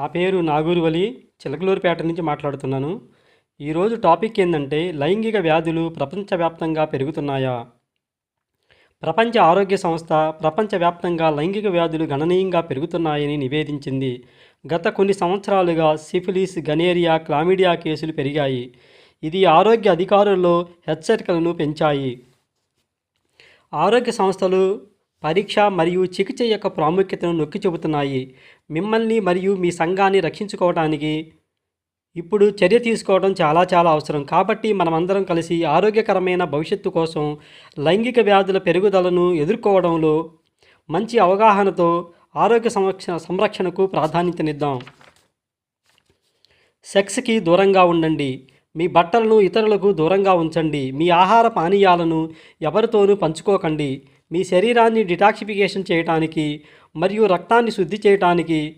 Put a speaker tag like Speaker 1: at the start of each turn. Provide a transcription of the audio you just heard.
Speaker 1: నా పేరు నాగూరువలి చిలకలూరుపేట నుంచి మాట్లాడుతున్నాను. ఈరోజు టాపిక్ ఏంటంటే లైంగిక వ్యాధులు ప్రపంచవ్యాప్తంగా పెరుగుతున్నాయా? ప్రపంచ ఆరోగ్య సంస్థ ప్రపంచవ్యాప్తంగా లైంగిక వ్యాధులు గణనీయంగా పెరుగుతున్నాయని నివేదించింది. గత కొన్ని సంవత్సరాలుగా సిఫిలిస్ గనేరియా క్లామిడియా కేసులు పెరిగాయి. ఇది ఆరోగ్య అధికారుల్లో హెచ్చరికలను పెంచాయి. ఆరోగ్య సంస్థలు పరీక్ష మరియు చికిత్స యొక్క ప్రాముఖ్యతను నొక్కి చెబుతున్నాయి. మిమ్మల్ని మరియు మీ సంఘాన్ని రక్షించుకోవడానికి ఇప్పుడు చర్య తీసుకోవడం చాలా చాలా అవసరం. కాబట్టి మనమందరం కలిసి ఆరోగ్యకరమైన భవిష్యత్తు కోసం లైంగిక వ్యాధుల పెరుగుదలను ఎదుర్కోవడంలో మంచి అవగాహనతో ఆరోగ్య సంరక్షణ సంరక్షణకు ప్రాధాన్యతనిద్దాం. సెక్స్కి దూరంగా ఉండండి. మీ బట్టలను ఇతరులకు దూరంగా ఉంచండి. మీ ఆహార పానీయాలను ఎవరితోనూ పంచుకోకండి. మీ శరీరాన్ని డిటాక్సిఫికేషన్ చేయటానికి మరియు రక్తాన్ని శుద్ధి చేయటానికి